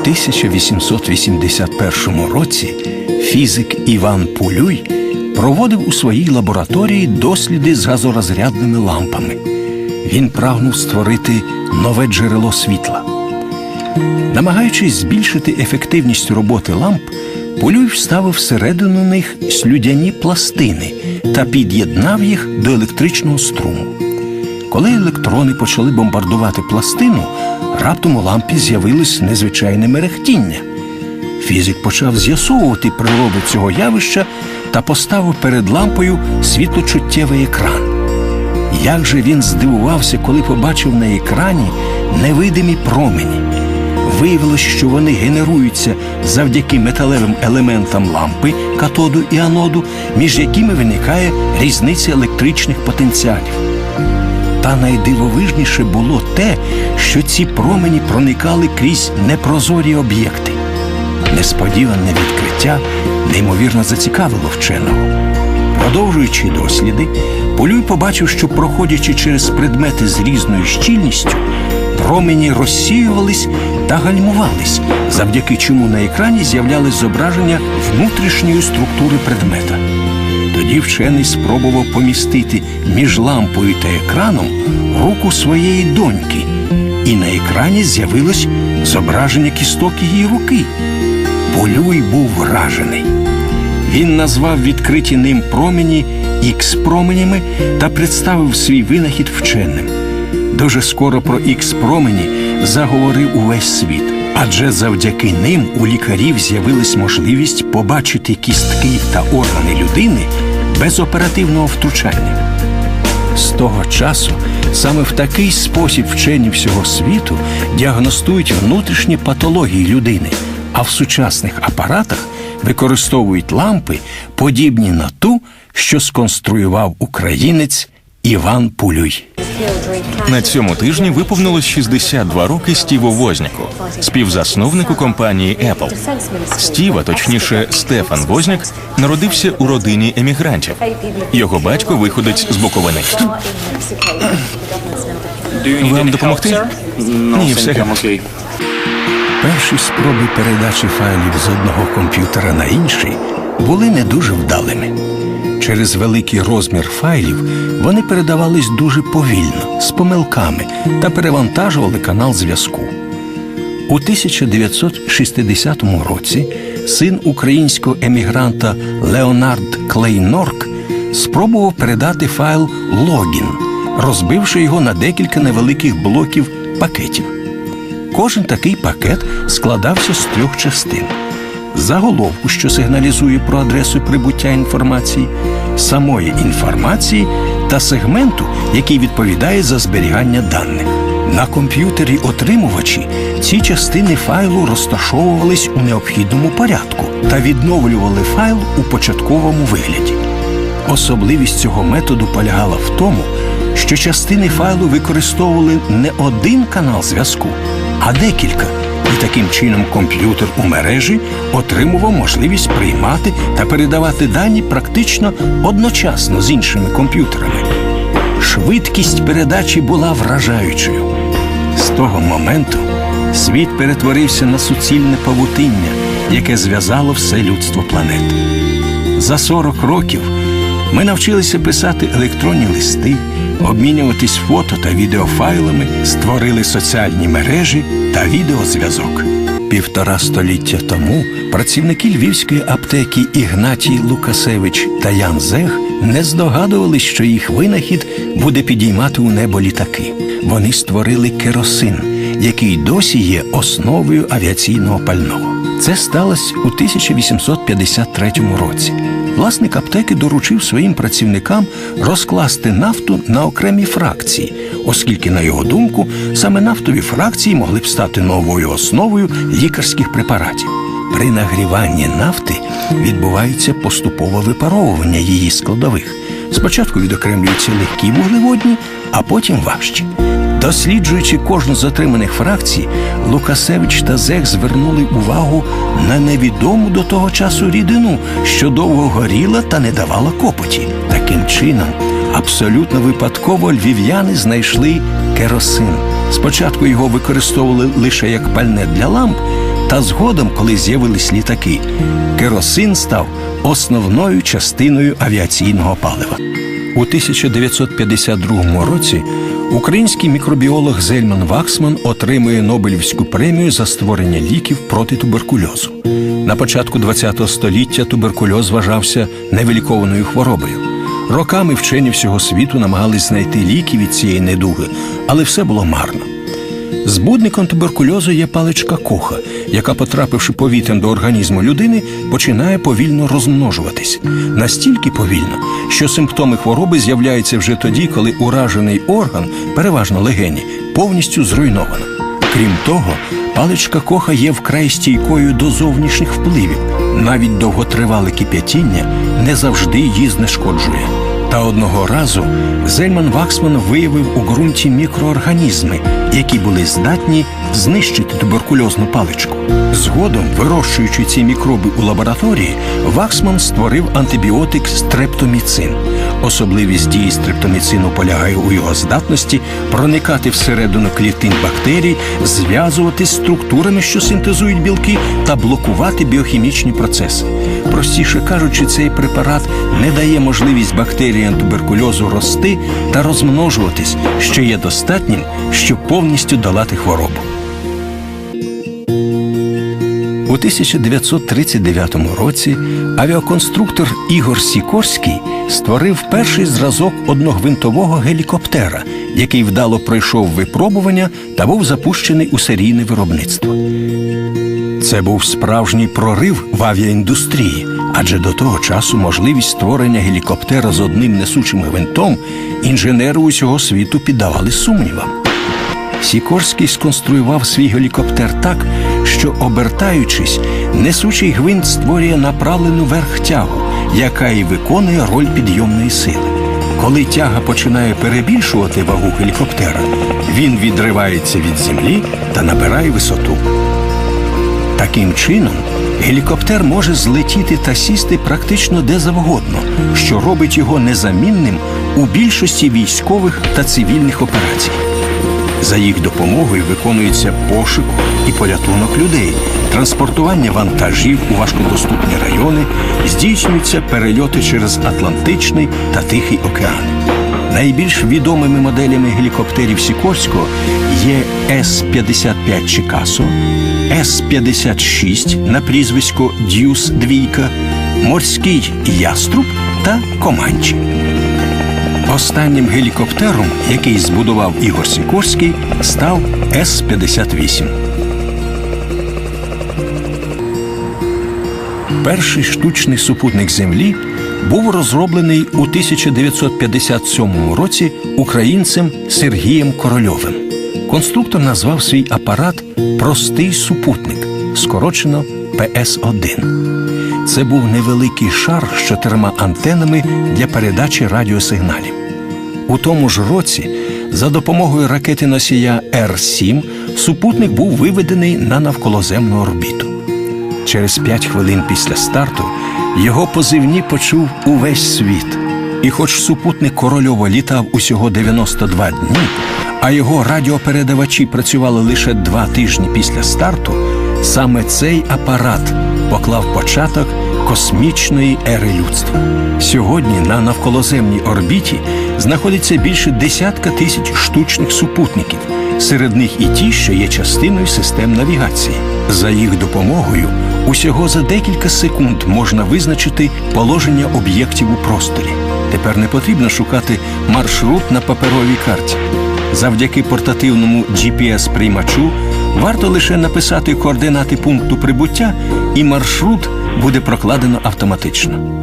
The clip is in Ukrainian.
1881 році фізик Іван Пулюй проводив у своїй лабораторії досліди з газорозрядними лампами. Він прагнув створити нове джерело світла. Намагаючись збільшити ефективність роботи ламп, Полюй вставив всередину них слюдяні пластини та під'єднав їх до електричного струму. Коли електрони почали бомбардувати пластину, раптом у лампі з'явилось незвичайне мерехтіння. Фізик почав з'ясовувати природу цього явища та поставив перед лампою світлочуттєвий екран. Як же він здивувався, коли побачив на екрані невидимі промені. Виявилось, що вони генеруються завдяки металевим елементам лампи, катоду і аноду, між якими виникає різниця електричних потенціалів. Та найдивовижніше було те, що ці промені проникали крізь непрозорі об'єкти. Несподіване відкриття неймовірно зацікавило вченого. Продовжуючи досліди, Полюй побачив, що проходячи через предмети з різною щільністю, промені розсіювались та гальмувались, завдяки чому на екрані з'являлись зображення внутрішньої структури предмета. Тоді вчений спробував помістити між лампою та екраном руку своєї доньки, і на екрані з'явилось зображення кісток її руки. Полюй був вражений. Він назвав відкриті ним промені ікс-променями та представив свій винахід вченим. Дуже скоро про ікс-промені заговорив увесь світ, адже завдяки ним у лікарів з'явилась можливість побачити кістки та органи людини без оперативного втручання. З того часу саме в такий спосіб вчені всього світу діагностують внутрішні патології людини, а в сучасних апаратах використовують лампи, подібні на ту, що сконструював українець Іван Пулюй. На цьому тижні виповнилось 62 роки Стіву Возняку, співзасновнику компанії Apple. Стів, а точніше Стефан Возняк, народився у родині емігрантів. Його батько виходить з Буковини. Вам допомогти? Ні, все гаразд. Перші спроби передачі файлів з одного комп'ютера на інший були не дуже вдалими. Через великий розмір файлів вони передавались дуже повільно, з помилками та перевантажували канал зв'язку. У 1960 році син українського емігранта Леонард Клейнорк спробував передати файл Логін, розбивши його на декілька невеликих блоків пакетів. Кожен такий пакет складався з трьох частин: заголовку, що сигналізує про адресу прибуття інформації, самої інформації та сегменту, який відповідає за зберігання даних. На комп'ютері отримувачі ці частини файлу розташовувались у необхідному порядку та відновлювали файл у початковому вигляді. Особливість цього методу полягала в тому, що частини файлу використовували не один канал зв'язку, а декілька. І таким чином комп'ютер у мережі отримував можливість приймати та передавати дані практично одночасно з іншими комп'ютерами. Швидкість передачі була вражаючою. З того моменту світ перетворився на суцільне павутиння, яке зв'язало все людство планети. За 40 років ми навчилися писати електронні листи, обмінюватись фото та відеофайлами, створили соціальні мережі та відеозв'язок. Півтора століття тому працівники львівської аптеки Ігнатій Лукасевич та Ян Зег не здогадувались, що їх винахід буде підіймати у небо літаки. Вони створили керосин, який досі є основою авіаційного пального. Це сталося у 1853 році. Власник аптеки доручив своїм працівникам розкласти нафту на окремі фракції, оскільки, на його думку, саме нафтові фракції могли б стати новою основою лікарських препаратів. При нагріванні нафти відбувається поступове випаровування її складових. Спочатку відокремлюються легкі вуглеводні, а потім важчі. Досліджуючи кожну з отриманих фракцій, Лукасевич та Зех звернули увагу на невідому до того часу рідину, що довго горіла та не давала копоті. Таким чином, абсолютно випадково львів'яни знайшли керосин. Спочатку його використовували лише як пальне для ламп, Та згодом, коли з'явились літаки, керосин став основною частиною авіаційного палива. У 1952 році український мікробіолог Зельман Ваксман отримує Нобелівську премію за створення ліків проти туберкульозу. На початку ХХ століття туберкульоз вважався невилікованою хворобою. Роками вчені всього світу намагались знайти ліки від цієї недуги, але все було марно. Збудником туберкульозу є паличка коха, яка, потрапивши повітрям до організму людини, починає повільно розмножуватись. Настільки повільно, що симптоми хвороби з'являються вже тоді, коли уражений орган, переважно легені, повністю зруйновано. Крім того, паличка коха є вкрай стійкою до зовнішніх впливів. Навіть довготривале кип'ятіння не завжди її знешкоджує. Та одного разу Зельман Ваксман виявив у ґрунті мікроорганізми, які були здатні знищити туберкульозну паличку. Згодом, вирощуючи ці мікроби у лабораторії, Ваксман створив антибіотик стрептоміцин. Особливість дії стрептоміцину полягає у його здатності проникати всередину клітин бактерій, зв'язувати з структурами, що синтезують білки, та блокувати біохімічні процеси. Простіше кажучи, цей препарат не дає можливість бактеріям туберкульозу рости та розмножуватись, що є достатнім, щоб повністю долати хворобу. У 1939 році авіаконструктор Ігор Сікорський створив перший зразок одногвинтового гелікоптера, який вдало пройшов випробування та був запущений у серійне виробництво. Це був справжній прорив в авіаіндустрії, адже до того часу можливість створення гелікоптера з одним несучим гвинтом інженери усього світу піддавали сумнівам. Сікорський сконструював свій гелікоптер так, що, обертаючись, несучий гвинт створює направлену вверх тягу, яка і виконує роль підйомної сили. Коли тяга починає перебільшувати вагу гелікоптера, він відривається від землі та набирає висоту. Таким чином, гелікоптер може злетіти та сісти практично де завгодно, що робить його незамінним у більшості військових та цивільних операцій. За їх допомогою виконується пошук і порятунок людей, транспортування вантажів у важкодоступні райони, здійснюються перельоти через Атлантичний та Тихий океани. Найбільш відомими моделями гелікоптерів Сікорського є С-55 Чикасо, С-56 на прізвисько Дюс Двійка, Морський Яструб та Команчі. Останнім гелікоптером, який збудував Ігор Сікорський, став С-58. Перший штучний супутник Землі був розроблений у 1957 році українцем Сергієм Корольовим. Конструктор назвав свій апарат Простий супутник, скорочено ПС-1. Це був невеликий шар з чотирма антенами для передачі радіосигналів. У тому ж році, за допомогою ракети носія Р-7, супутник був виведений на навколоземну орбіту. Через п'ять хвилин після старту його позивні почув увесь світ. І хоч супутник Корольова літав усього 92 дні, а його радіопередавачі працювали лише два тижні після старту, саме цей апарат поклав початок космічної ери людства. Сьогодні на навколоземній орбіті знаходиться більше десятка тисяч штучних супутників, серед них і ті, що є частиною систем навігації. За їх допомогою усього за декілька секунд можна визначити положення об'єктів у просторі. Тепер не потрібно шукати маршрут на паперовій карті. Завдяки портативному GPS-приймачу варто лише написати координати пункту прибуття, і маршрут буде прокладено автоматично.